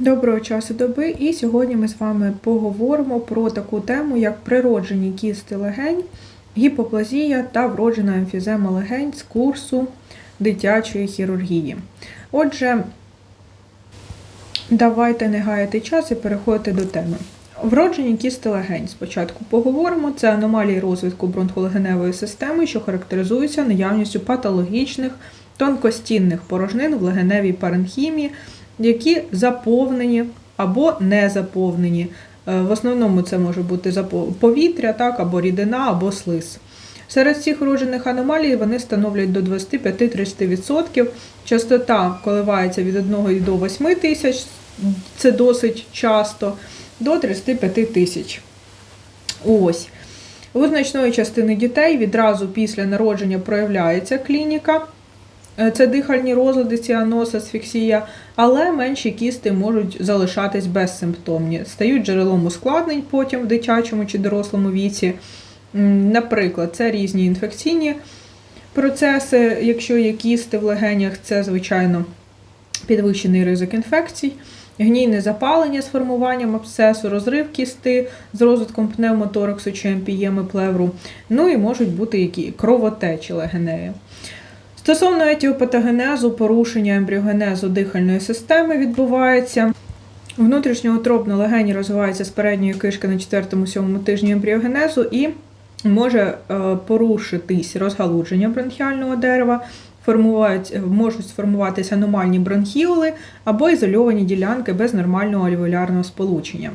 Доброго часу доби, і сьогодні ми з вами поговоримо про таку тему, як природжені кісти легень, гіпоплазія та вроджена емфізема легень з курсу дитячої хірургії. Отже, давайте не гаяти час і переходити до теми. Вроджені кісти легень. Спочатку поговоримо. Це аномалії розвитку бронхолегеневої системи, що характеризуються наявністю патологічних тонкостінних порожнин в легеневій паренхімії, які заповнені або не заповнені. Е, В основному це може бути повітря, так, або рідина, або слиз. Серед всіх вроджених аномалій вони становлять до 25-30%. Частота коливається від 1 до 8 тисяч, це досить часто, до 35 тисяч. Ось. У значної частини дітей відразу після народження проявляється клініка. Е, Це дихальні розлади, ціаноз, асфіксія, але менші кісти можуть залишатись безсимптомні, стають джерелом ускладнень потім в дитячому чи дорослому віці. Наприклад, це різні інфекційні процеси. Якщо є кісти в легенях, це звичайно підвищений ризик інфекцій, гнійне запалення з формуванням абсцесу, розрив кісти з розвитком пневмотораксу чи емпієми плевру. Ну і можуть бути які кровотечі легеневі. Стосовно етіопатогенезу, порушення ембріогенезу дихальної системи відбувається. Внутрішньоутробно легені розвиваються з передньої кишки на 4-7 тижні ембріогенезу і може е, порушитись розгалудження бронхіального дерева, формують, можуть сформуватися аномальні бронхіоли або ізольовані ділянки без нормального альвеолярного сполучення.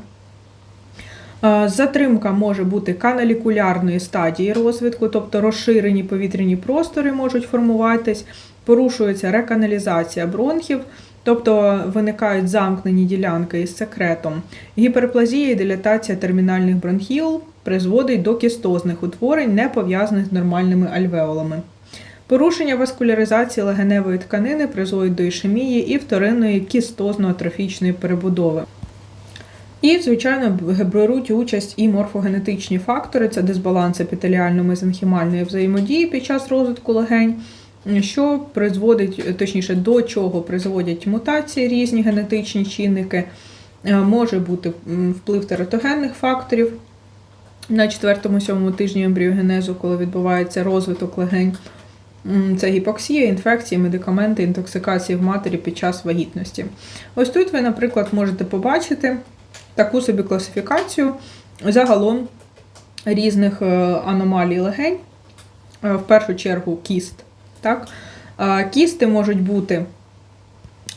Е, Затримка може бути каналікулярної стадії розвитку, тобто розширені повітряні простори можуть формуватись, порушується реканалізація бронхів, тобто виникають замкнені ділянки із секретом. Гіперплазія і дилатація термінальних бронхіол призводить до кістозних утворень, не пов'язаних з нормальними альвеолами. Порушення васкуляризації легеневої тканини призводить до ішемії і вторинної кістозно-атрофічної перебудови. І, звичайно, беруть участь і морфогенетичні фактори, це дисбаланс епітеліально-мезенхімальної взаємодії під час розвитку легень, що призводить, точніше, до чого призводять мутації різні генетичні чинники. Е, Може бути вплив тератогенних факторів на 4-7 тижні ембріогенезу, коли відбувається розвиток легень. Це гіпоксія, інфекції, медикаменти, інтоксикації в матері під час вагітності. Ось тут ви, наприклад, можете побачити таку собі класифікацію загалом різних е, аномалій легень, Е, в першу чергу кіст. Так? Е, Кісти можуть бути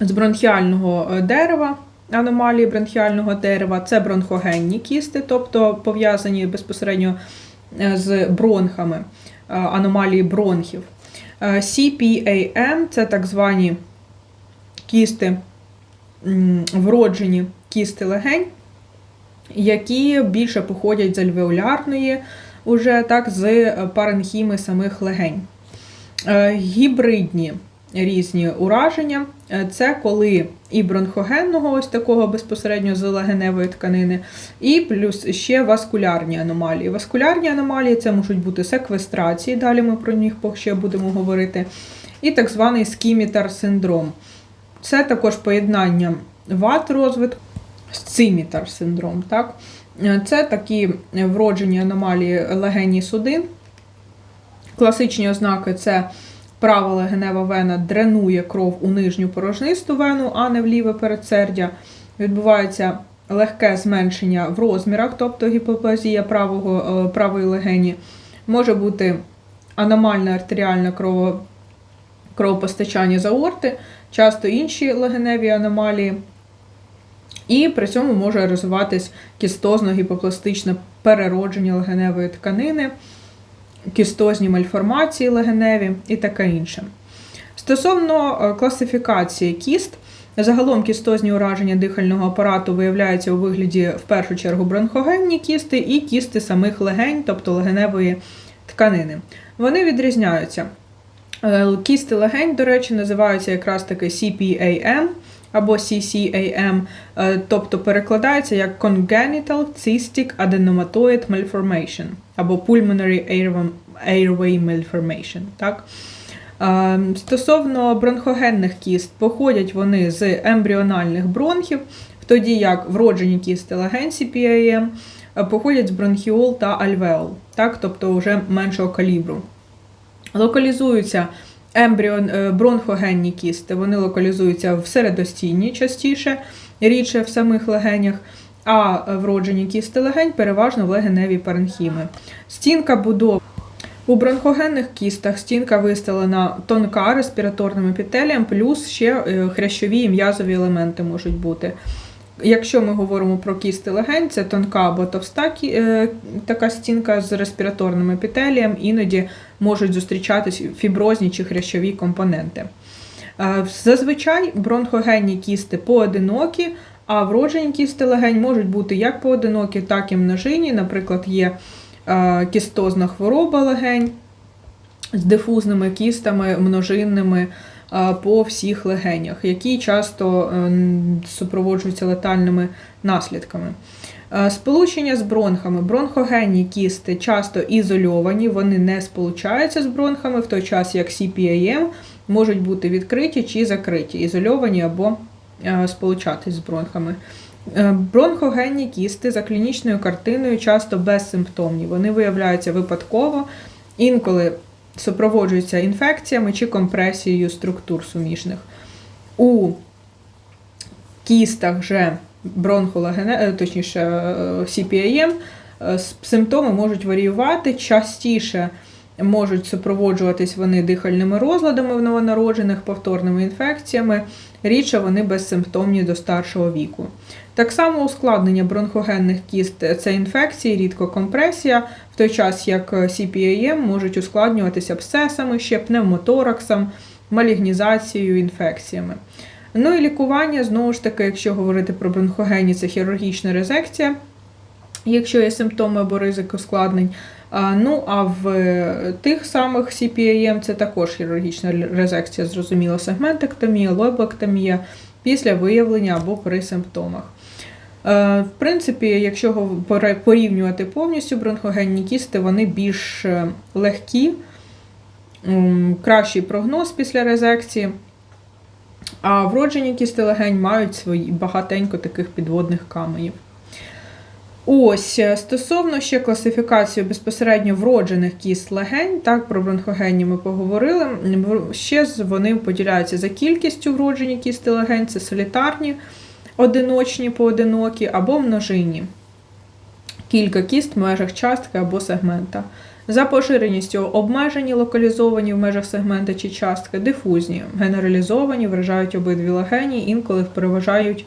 з бронхіального дерева, аномалії бронхіального дерева, це бронхогенні кісти, тобто пов'язані безпосередньо з бронхами, аномалії бронхів. CPAM це так звані кісти, вроджені кісти легень, які більше походять з альвеолярної, уже так, з паренхіми самих легень. Е, Гібридні різні ураження Е, це коли і бронхогенного, ось такого безпосередньо з легеневої тканини, і плюс ще васкулярні аномалії. Васкулярні аномалії це можуть бути секвестрації, далі ми про них ще будемо говорити, і так званий скімітар синдром. Це також поєднання ват розвитку з синдром. Так? Е, Це такі вроджені аномалії легені судин. Класичні ознаки це права легенева вена дренує кров у нижню порожнисту вену, а не в ліве передсердя. Відбувається легке зменшення в розмірах, тобто гіпоплазія правого, е, правої легені. Може бути аномальне артеріальне крово, кровопостачання з аорти, часто інші легеневі аномалії. І при цьому може розвиватись кістозно-гіпопластичне переродження легеневої тканини, кістозні мальформації легеневі і таке інше. Стосовно е, класифікації кіст, загалом кістозні ураження дихального апарату виявляються у вигляді в першу чергу бронхогенні кісти і кісти самих легень, тобто легеневої тканини. Вони відрізняються. Е, Кісти легень, до речі, називаються якраз таки CPAM або CCAM, е, тобто перекладається як Congenital Cystic Adenomatoid Malformation або Pulmonary Airway Malformation. Так? Е, Стосовно бронхогенних кіст, походять вони з ембріональних бронхів, тоді як вроджені кісти легень CPAM е, походять з бронхіол та альвеол, так, тобто вже меншого калібру. Локалізуються ембріон, е, бронхогенні кісти, вони локалізуються в середостінні частіше, рідше в самих легенях, а вроджені кісти легень переважно в легеневій паренхіми. Стінка будов у бронхогенних кістах стінка вистелена тонка респіраторним епітелієм, плюс ще е, хрящові і м'язові елементи можуть бути. Якщо ми говоримо про кісти легень, це тонка або товста е, така стінка з респіраторним епітелієм, іноді можуть зустрічатись фіброзні чи хрящові компоненти. Е, Зазвичай бронхогенні кісти поодинокі, а вроджені кісти легень можуть бути як поодинокі, так і множинні. Наприклад, є е, кістозна хвороба легень з дифузними кістами множинними по всіх легенях, які часто е, супроводжуються летальними наслідками. Е, Сполучення з бронхами. Бронхогенні кісти часто ізольовані, вони не сполучаються з бронхами, в той час як CPAM можуть бути відкриті чи закриті, ізольовані або е, сполучатись з бронхами. Е, Бронхогенні кісти за клінічною картиною часто безсимптомні. Вони виявляються випадково, інколи супроводжуються інфекціями чи компресією структур суміжних. У кістах же бронхолагене, е, точніше е, CPAM, е, симптоми можуть варіювати, частіше можуть супроводжуватись вони дихальними розладами в новонароджених, повторними інфекціями, рідше вони безсимптомні до старшого віку. Так само ускладнення бронхогенних кіст це інфекції, рідко компресія, в той час як CPAM можуть ускладнюватися абсцесами, ще пневмотораксом, малігнізацією, інфекціями. Ну і лікування, знову ж таки, якщо говорити про бронхогенні, це хірургічна резекція, якщо є симптоми або ризик ускладнень. Ну, а в е, тих самих CPAM це також хірургічна резекція, зрозуміло, сегментектомія, лобектомія після виявлення або при симптомах. Е, В принципі, якщо порівнювати повністю бронхогенні кісти, вони більш е, легкі, кращий прогноз після резекції. А вроджені кісти легень мають свої багатенько таких підводних каменів. Ось, е, стосовно ще класифікації безпосередньо вроджених кіст легень, так, про бронхогенні ми поговорили. Ще вони поділяються за кількістю вроджені кісти легень, це солітарні, одиночні, поодинокі або множинні. Кілька кіст в межах частки або сегмента. За поширеністю обмежені, локалізовані в межах сегмента чи частки, дифузні, генералізовані, вражають обидві легені, інколи переважають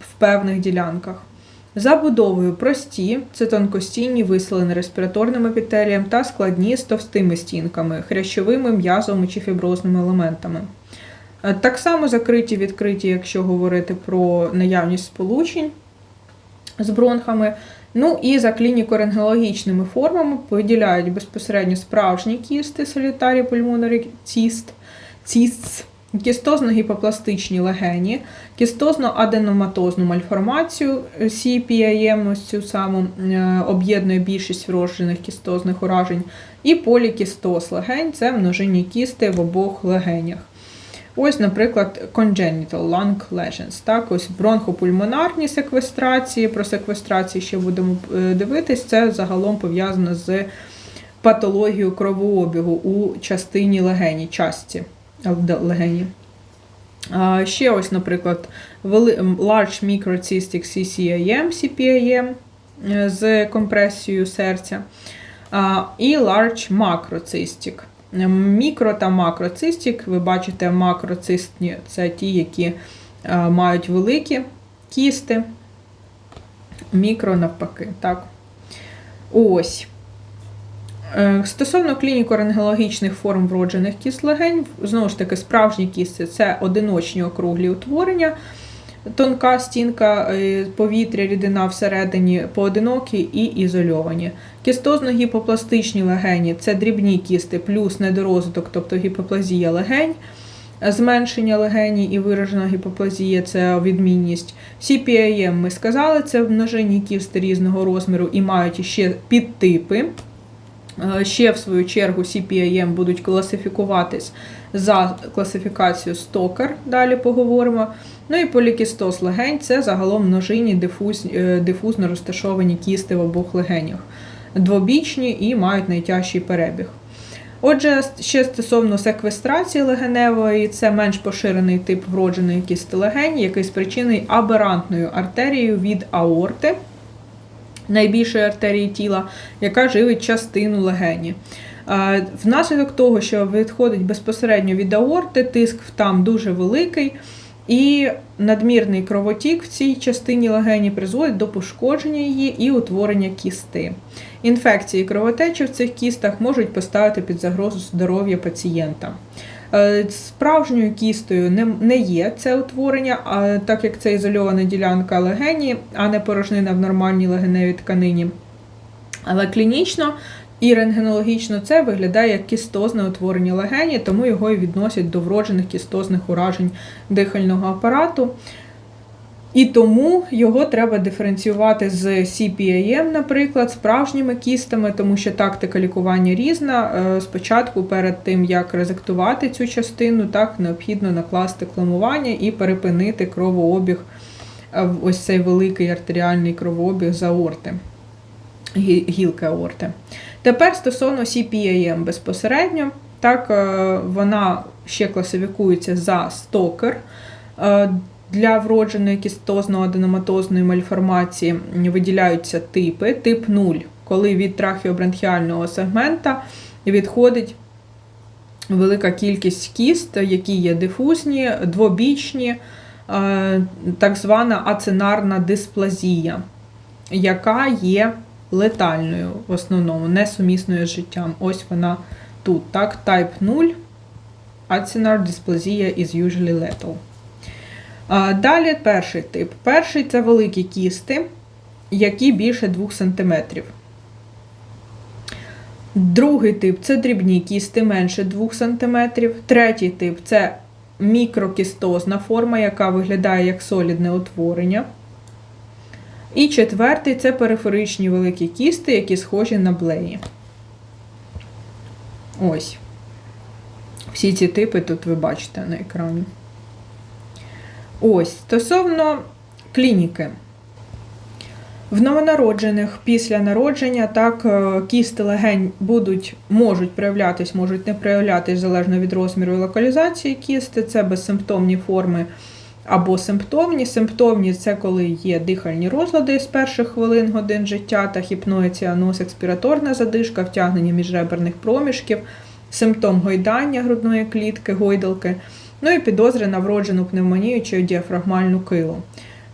в певних ділянках. Забудовою прості, це тонкостінні, виселені респіраторним епітелієм та складні з товстими стінками, хрящовими, м'язовими чи фіброзними елементами. Е, Так само закриті, відкриті, якщо говорити про наявність сполучень з бронхами. Ну і за клініко-рентгенологічними формами поділяють безпосередньо справжні кісти, солітарі пульмонарі ціст, цістс, кістозно-гіпопластичні легені, кістозно-аденоматозну мальформацію CPAM, ось цю саму е, об'єднує більшість вроджених кістозних уражень, і полікістоз легень це множинні кісти в обох легенях. Ось, наприклад, congenital lung lesions. Так, ось бронхопульмонарні секвестрації. Про секвестрації ще будемо е, дивитись. Це загалом пов'язано з патологією кровообігу у частині легені, частці легені. Ще ось, наприклад, Large Microcystic CCIM, CPIM е, з компресією серця. І Large Macrocystic. Мікро та макроцистік, ви бачите, макроцистні це ті, які е, мають великі кісти, мікро навпаки. Так. Ось. Е, Стосовно клініко-рентгенологічних форм вроджених кіст легень, знову ж таки, справжні кісти це одиночні округлі утворення, тонка стінка е, повітря, рідина всередині поодинокі і ізольовані. Кістозно-гіпопластичні легені це дрібні кісти плюс недорозвиток, тобто гіпоплазія легень. Зменшення легені і виражена гіпоплазія це відмінність. CPAM ми сказали, це множинні кісти різного розміру і мають ще підтипи. Е, Ще в свою чергу CPIM будуть класифікуватись за класифікацією стокер, далі поговоримо. Ну і полікістоз легень це загалом множинні дифуз, е, дифузно розташовані кісти в обох легенях, двобічні і мають найтяжчий перебіг. Отже, ще стосовно секвестрації легеневої, це менш поширений тип вродженої кісти легень, який спричинений аберантною артерією від аорти, найбільшої артерії тіла, яка живить частину легені. Внаслідок того, що відходить безпосередньо від аорти, тиск там дуже великий, і надмірний кровотік в цій частині легені призводить до пошкодження її і утворення кісти. Інфекції кровотечі в цих кістах можуть поставити під загрозу здоров'я пацієнта. Е, Справжньою кістою не, є це утворення, а так як це ізольована ділянка легені, а не порожнина в нормальній легеневій тканині. Але клінічно і рентгенологічно це виглядає як кістозне утворення легені, тому його і відносять до вроджених кістозних уражень дихального апарату. І тому його треба диференціювати з CPAM, наприклад, справжніми кістами, тому що тактика лікування різна. Е, Спочатку, перед тим як резектувати цю частину, так необхідно накласти клемування і перепинити кровообіг, е, ось цей великий артеріальний кровообіг з аорти, гілки аорти. Тепер стосовно CPAM безпосередньо, так е, вона ще класифікується за стокер. Е, Для вродженої кістозно-аденоматозної мальформації виділяються типи. Тип 0, коли від трахеобронхіального сегмента відходить велика кількість кіст, які є дифузні, двобічні, е, так звана ацинарна дисплазія, яка є летальною в основному, несумісною з життям. Ось вона тут. Так, Type 0. Acinar dysplasia is usually lethal. А, Далі перший тип. Перший це великі кісти, які більше 2 см. Другий тип це дрібні кісти менше 2 см. Третій тип це мікрокістозна форма, яка виглядає як солідне утворення. І четвертий це периферичні великі кісти, які схожі на блеї. Ось. Всі ці типи тут ви бачите на екрані. Ось, стосовно клініки. В новонароджених після народження так е, кісти легень будуть, можуть проявлятись, можуть не проявлятись залежно від розміру і локалізації кісти. Це безсимптомні форми або симптомні. Симптомні це коли є дихальні розлади з перших хвилин годин життя та хіпноеціаноз, експіраторна задишка, втягнення міжреберних проміжків, симптом гойдання грудної клітки, гойдалки, ну і підозри на вроджену пневмонію чи діафрагмальну килу.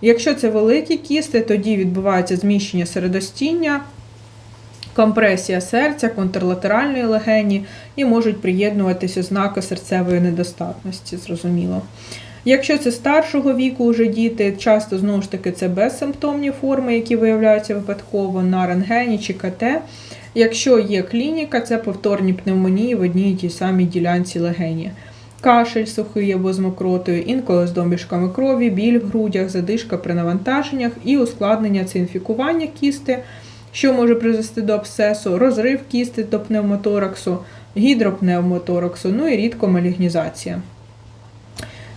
Якщо це великі кісти, тоді відбувається зміщення середостіння, компресія серця, контрлатеральної легені і можуть приєднуватися ознаки серцевої недостатності, зрозуміло. Якщо це старшого віку вже діти, часто знову ж таки це безсимптомні форми, які виявляються випадково на рентгені чи КТ. Якщо є клініка, це повторні пневмонії в одній і тій самій ділянці легені. Кашель сухий або з мокротою, інколи з домішками крові, біль в грудях, задишка при навантаженнях і ускладнення це інфікування кісти, що може призвести до абсцесу, розрив кісти до пневмотораксу, гідропневмотораксу, ну і рідко малігнізація.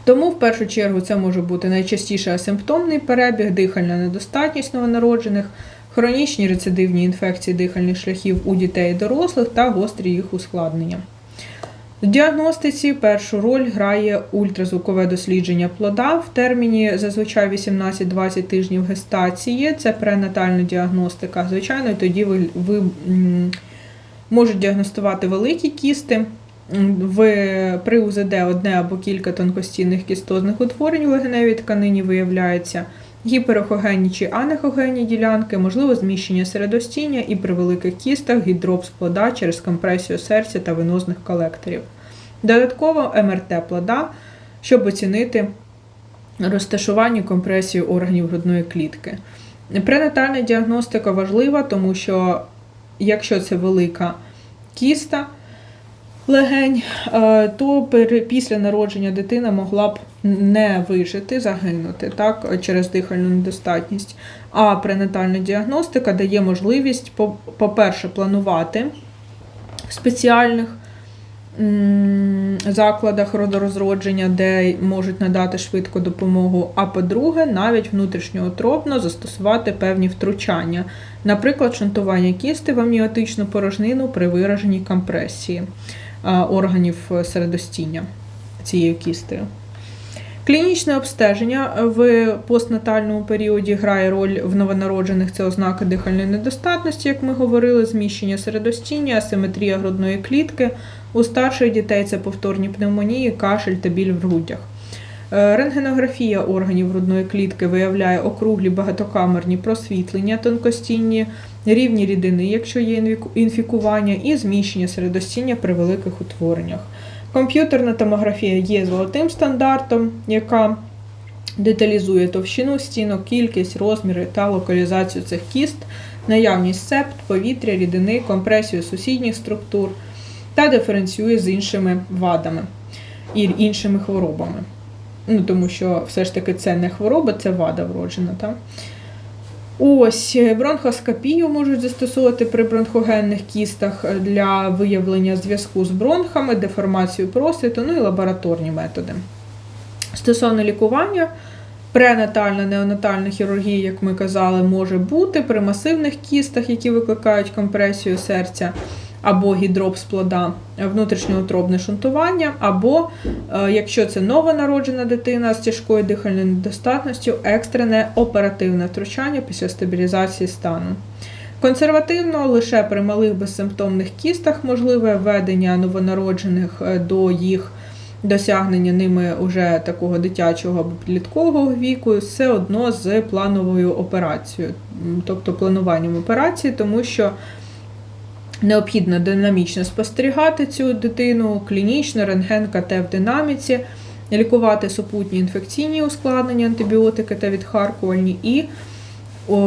Тому, в першу чергу, це може бути найчастіше асимптомний перебіг, дихальна недостатність новонароджених, хронічні рецидивні інфекції дихальних шляхів у дітей і дорослих та гострі їх ускладнення. В діагностиці першу роль грає ультразвукове дослідження плода в терміні зазвичай 18-20 тижнів гестації. Це пренатальна діагностика. Звичайно, тоді ви, ви можуть діагностувати великі кісти. В, при УЗД одне або кілька тонкостінних кістозних утворень в легеневій тканині виявляється гіперохогенні чи анехогенні ділянки, можливо зміщення середостіння і при великих кістах гідропс плода через компресію серця та венозних колекторів. Додатково МРТ плода, щоб оцінити розташування і компресію органів грудної клітки. Пренатальна діагностика важлива, тому що якщо це велика кіста, легень, е, то після народження дитина могла б не вижити, загинути так, через дихальну недостатність. А пренатальна діагностика дає можливість, по- по-перше, планувати спеціальних закладах родорозродження, де можуть надати швидку допомогу. А по-друге, навіть внутрішньоутробно застосувати певні втручання, наприклад, шунтування кісти в амніотичну порожнину при вираженій компресії органів середостіння цією кістею. Клінічне обстеження в постнатальному періоді грає роль в новонароджених це ознаки дихальної недостатності, як ми говорили, зміщення середостіння, асиметрія грудної клітки. У старших дітей це повторні пневмонії, кашель та біль в грудях. Е, Рентгенографія органів грудної клітки виявляє округлі багатокамерні просвітлення, тонкостінні, рівні рідини, якщо є інфікування, і зміщення середостіння при великих утвореннях. Комп'ютерна томографія є золотим стандартом, яка деталізує товщину стінок, кількість, розміри та локалізацію цих кіст, наявність септ, повітря, рідини, компресію сусідніх структур та диференціює з іншими вадами і іншими хворобами. Ну, тому що все ж таки це не хвороба, це вада вроджена. Так? Ось е, бронхоскопію можуть застосовувати при бронхогенних кістах для виявлення зв'язку з бронхами, деформацію просвіту, ну і лабораторні методи. Стосовно лікування, пренатальна неонатальна хірургія, як ми казали, може бути при масивних кістах, які викликають компресію серця, або гідроп з плода, внутрішньоутробне шунтування, або, е, якщо це новонароджена дитина з тяжкою дихальною недостатністю, екстрене оперативне втручання після стабілізації стану. Консервативно лише при малих безсимптомних кістах можливе введення новонароджених е, до їх досягнення ними уже такого дитячого або підліткового віку, все одно з плановою операцією, тобто плануванням операції, тому що необхідно динамічно спостерігати цю дитину, клінічно, рентген, КТ в динаміці, лікувати супутні інфекційні ускладнення, антибіотики та відхаркувальні, і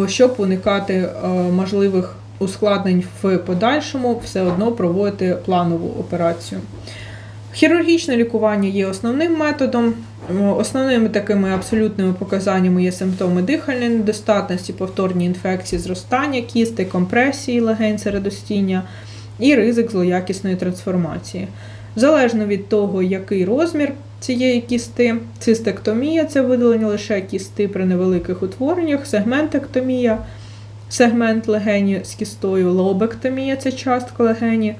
щоб уникати е, можливих ускладнень в подальшому, все одно проводити планову операцію. Хірургічне лікування є основним методом. Основними такими абсолютними показаннями є симптоми дихальної недостатності, повторні інфекції, зростання кісти, компресії легень середостіння і ризик злоякісної трансформації. Залежно від того, який розмір цієї кісти, цистектомія це видалення лише кісти при невеликих утвореннях, сегментектомія, сегмент легені з кістою, лобектомія це частка легені,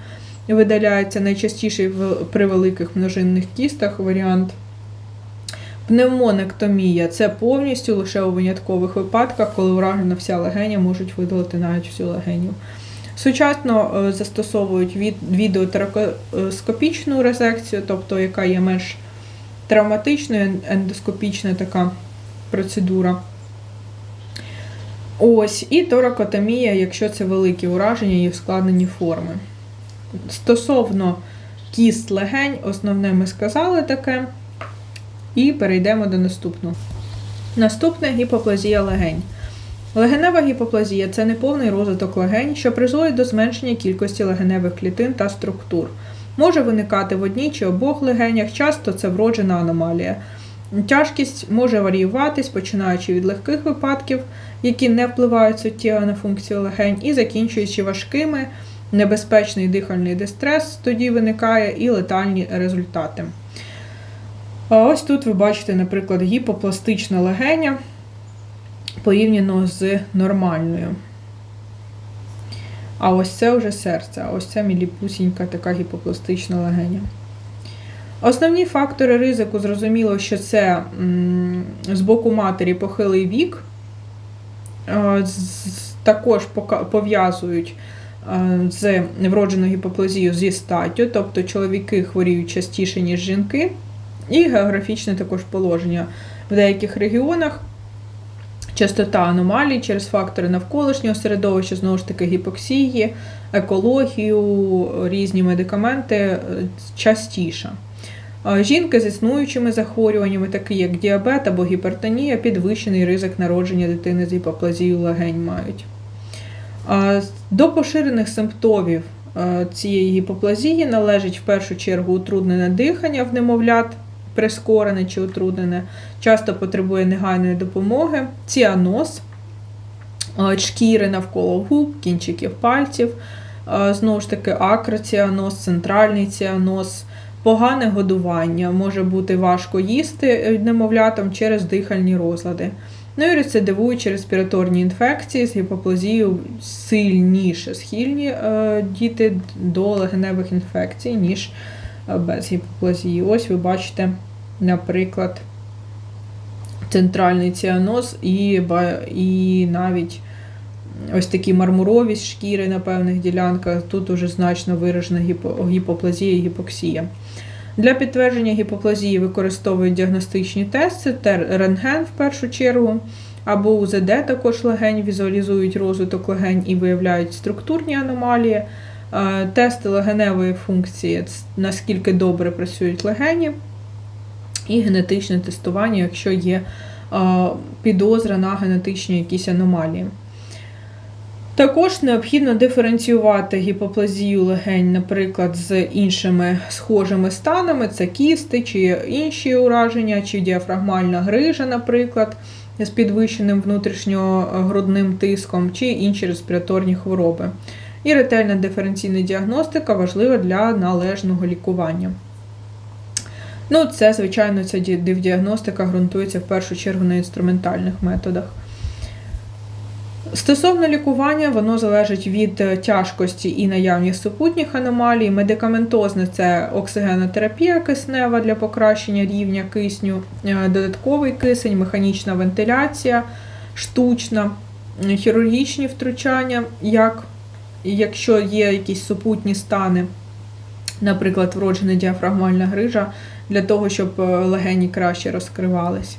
видаляється найчастіше при великих множинних кістах варіант. Пневмонектомія це повністю лише у виняткових випадках, коли уражена вся легеня, можуть видалити навіть всю легеню. Сучасно е, застосовують від, відеотеракоскопічну резекцію, тобто яка є менш травматичною, ендоскопічна така процедура. Ось, і торакотомія, якщо це великі ураження і ускладнені форми. Стосовно кіст легень, основне ми сказали таке. І перейдемо до наступного. Наступне гіпоплазія легень. Легенева гіпоплазія це неповний розвиток легень, що призводить до зменшення кількості легеневих клітин та структур. Може виникати в одній чи обох легенях, часто це вроджена аномалія. Тяжкість може варіюватись, починаючи від легких випадків, які не впливають суттєво на функцію легень, і закінчуючи важкими, небезпечний дихальний дистрес тоді виникає і летальні результати. А ось тут ви бачите, наприклад, гіпопластична легеня порівняно з нормальною. А ось це вже серце, ось це міліпусінька така гіпопластична легеня. Основні фактори ризику, зрозуміло, що це з боку матері похилий вік, е, також пов'язують з вродженою гіпоплазією зі статтю, тобто чоловіки хворіють частіше, ніж жінки, і географічне також положення. В деяких регіонах частота аномалій через фактори навколишнього середовища, знову ж таки, гіпоксії, екологію, різні медикаменти е, частіша. Е, Жінки з існуючими захворюваннями, такі як діабет або гіпертонія, підвищений ризик народження дитини з гіпоплазією легень мають. Е, До поширених симптомів е, цієї гіпоплазії належить в першу чергу утруднене дихання в немовлят, прискорене чи утруднене, часто потребує негайної допомоги, ціаноз, е, шкіри навколо губ, кінчиків пальців, Е, Знову ж таки, акраціаноз, центральний ціаноз, погане годування, може бути важко їсти немовлятам через дихальні розлади. Ну і рецидивуючі респіраторні інфекції з гіпоплазією сильніше схильні е, діти до легеневих інфекцій, ніж е, без гіпоплазії. Ось ви бачите, наприклад, центральний ціаноз і, і навіть ось такі мармуровість шкіри на певних ділянках. Тут уже значно виражена гіпо- гіпоплазія і гіпоксія. Для підтвердження гіпоплазії використовують діагностичні тести, те рентген в першу чергу, або УЗД також легень, візуалізують розвиток легень і виявляють структурні аномалії. Е, Тести легеневої функції, наскільки добре працюють легені, і генетичне тестування, якщо є е, підозра на генетичні якісь аномалії. Також необхідно диференціювати гіпоплазію легень, наприклад, з іншими схожими станами, це кісти чи інші ураження, чи діафрагмальна грижа, наприклад, з підвищеним внутрішньогрудним тиском, чи інші респіраторні хвороби. І ретельна диференційна діагностика важлива для належного лікування. Ну, це, звичайно, ця ді- дивдіагностика ґрунтується в першу чергу на інструментальних методах. Стосовно лікування, воно залежить від е, тяжкості і наявність супутніх аномалій. Медикаментозне це оксигенотерапія киснева для покращення рівня кисню, е, додатковий кисень, механічна вентиляція, штучна, хірургічні втручання, як, якщо є якісь супутні стани, наприклад, вроджена діафрагмальна грижа, для того, щоб е, легені краще розкривались.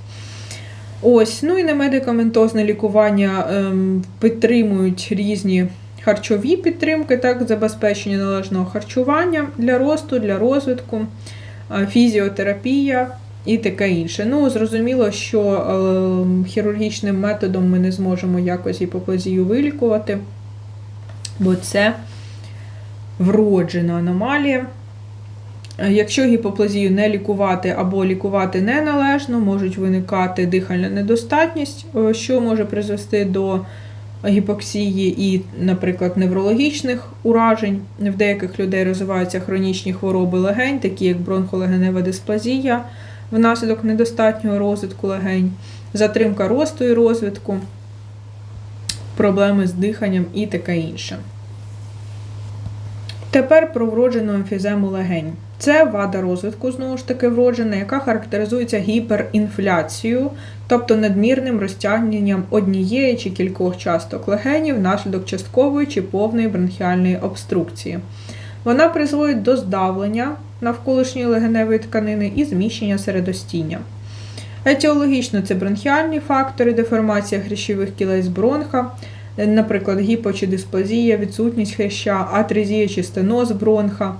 Ось, ну і немедикаментозне лікування ем, підтримують різні харчові підтримки, так, забезпечення належного харчування для росту, для розвитку, е, фізіотерапія і таке інше. Ну, зрозуміло, що ем, хірургічним методом ми не зможемо якось гіпоплазію вилікувати, бо це вроджена аномалія. Е, Якщо гіпоплазію не лікувати або лікувати неналежно, можуть виникати дихальна недостатність, е, що може призвести до гіпоксії і, наприклад, неврологічних уражень. В деяких людей розвиваються хронічні хвороби легень, такі як бронхолегенева дисплазія внаслідок недостатнього розвитку легень, затримка росту і розвитку, проблеми з диханням і таке інше. Тепер про вроджену емфізему легень. Це вада розвитку, знову ж таки, вроджена, яка характеризується гіперінфляцією, тобто надмірним розтягненням однієї чи кількох часток легенів внаслідок часткової чи повної бронхіальної обструкції. Вона призводить до здавлення навколишньої легеневої тканини і зміщення середостіння. Етіологічно це бронхіальні фактори, деформація хрящових кілець бронха, наприклад, гіпо- чи дисплазія, відсутність хряща, атрезія чи стеноз бронха,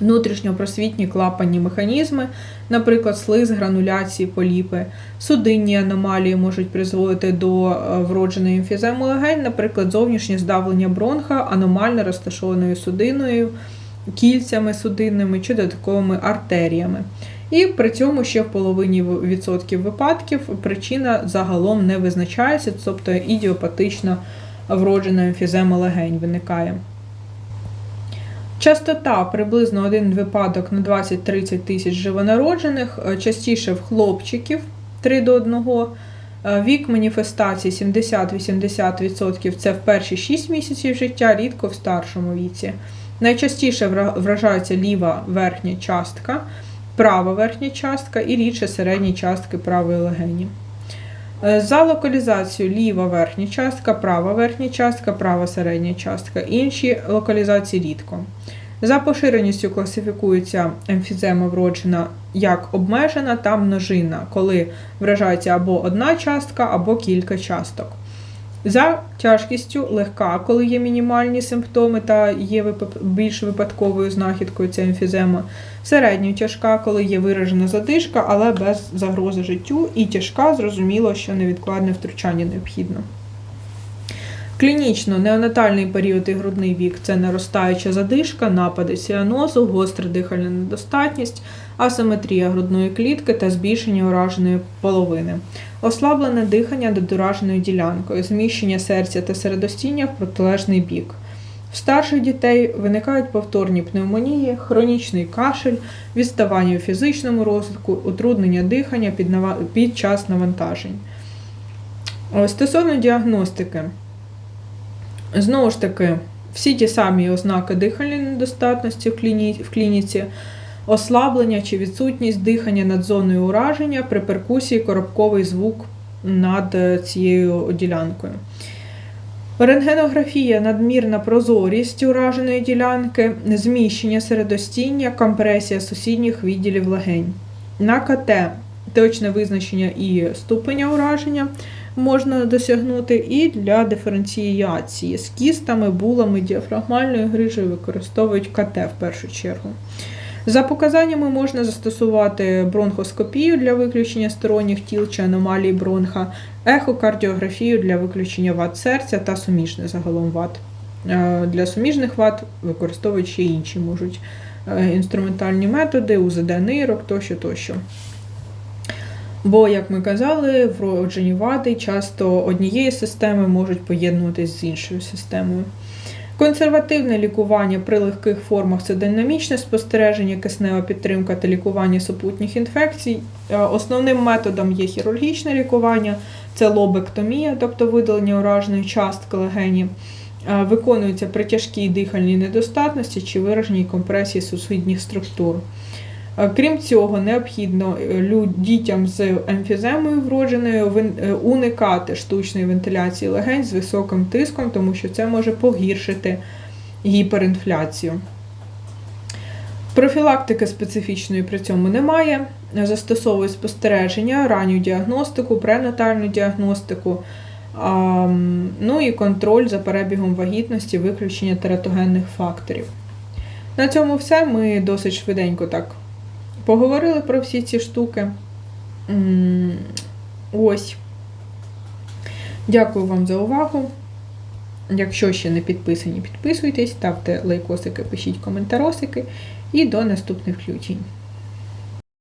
внутрішньопросвітні клапанні механізми, наприклад, слиз, грануляції, поліпи, судинні аномалії можуть призводити до е, вродженої емфіземи легень, наприклад, зовнішнє здавлення бронха, аномально розташованою судиною, кільцями судинними чи додатковими артеріями. І при цьому ще в половині відсотків випадків причина загалом не визначається, тобто ідіопатична вроджена емфізема легень виникає. Частота приблизно один випадок на 20-30 тисяч живонароджених, е, частіше в хлопчиків 3 до 1. Е, Вік маніфестації 70-80% це в перші 6 місяців життя, рідко в старшому віці. Найчастіше вражається ліва верхня частка, права верхня частка і рідше середні частки правої легені. Е, За локалізацією ліва верхня частка, права верхня частка, права середня частка. Інші локалізації рідко. За поширеністю класифікується емфізема вроджена як обмежена та множинна, коли вражається або одна частка, або кілька часток. За тяжкістю легка, коли є мінімальні симптоми та є більш випадковою знахідкою ця емфізема. Середньо тяжка, коли є виражена задишка, але без загрози життю. І тяжка, зрозуміло, що невідкладне втручання необхідно. Клінічно неонатальний період і грудний вік це наростаюча задишка, напади ціанозу, гостра дихальна недостатність, асиметрія грудної клітки та збільшення ураженої половини, ослаблене дихання над ураженою ділянкою, зміщення серця та середостіння в протилежний бік, В старших дітей виникають повторні пневмонії, хронічний кашель, відставання у фізичному розвитку, утруднення дихання під, час навантажень. Е, Стосовно діагностики, знову ж таки, всі ті самі ознаки дихальної недостатності в клініці, ослаблення чи відсутність дихання над зоною ураження при перкусії коробковий звук над е, цією ділянкою. Рентгенографія, надмірна прозорість ураженої ділянки, зміщення середостіння, компресія сусідніх відділів легень. На КТ точне визначення і ступеня ураження можна досягнути, і для диференціації з кістами, булами, діафрагмальною грижею використовують КТ в першу чергу. За показаннями можна застосувати бронхоскопію для виключення сторонніх тіл чи аномалій бронха, ехокардіографію для виключення вад серця та суміжне загалом вад. Е, Для суміжних вад використовують ще інші можуть е, інструментальні методи, УЗД нирок тощо тощо. Бо, як ми казали, вроджені вади часто однієї системи можуть поєднуватись з іншою системою. Консервативне лікування при легких формах це динамічне спостереження, киснева підтримка та лікування супутніх інфекцій. Е, Основним методом є хірургічне лікування, це лобектомія, тобто видалення ураженої частки легені. виконуються Виконується при тяжкій дихальній недостатності чи вираженій компресії сусідніх структур. Е, Крім цього, необхідно е, дітям з емфіземою вродженою е, уникати штучної вентиляції легень з високим тиском, тому що це може погіршити гіперінфляцію. Профілактики специфічної при цьому немає. Застосовують спостереження, ранню діагностику, пренатальну діагностику, ну і контроль за перебігом вагітності, виключення тератогенних факторів. На цьому все. Ми досить швиденько так поговорили про всі ці штуки. Ось. Дякую вам за увагу. Якщо ще не підписані, підписуйтесь, ставте лайкосики, пишіть коментаросики. І до наступних включень.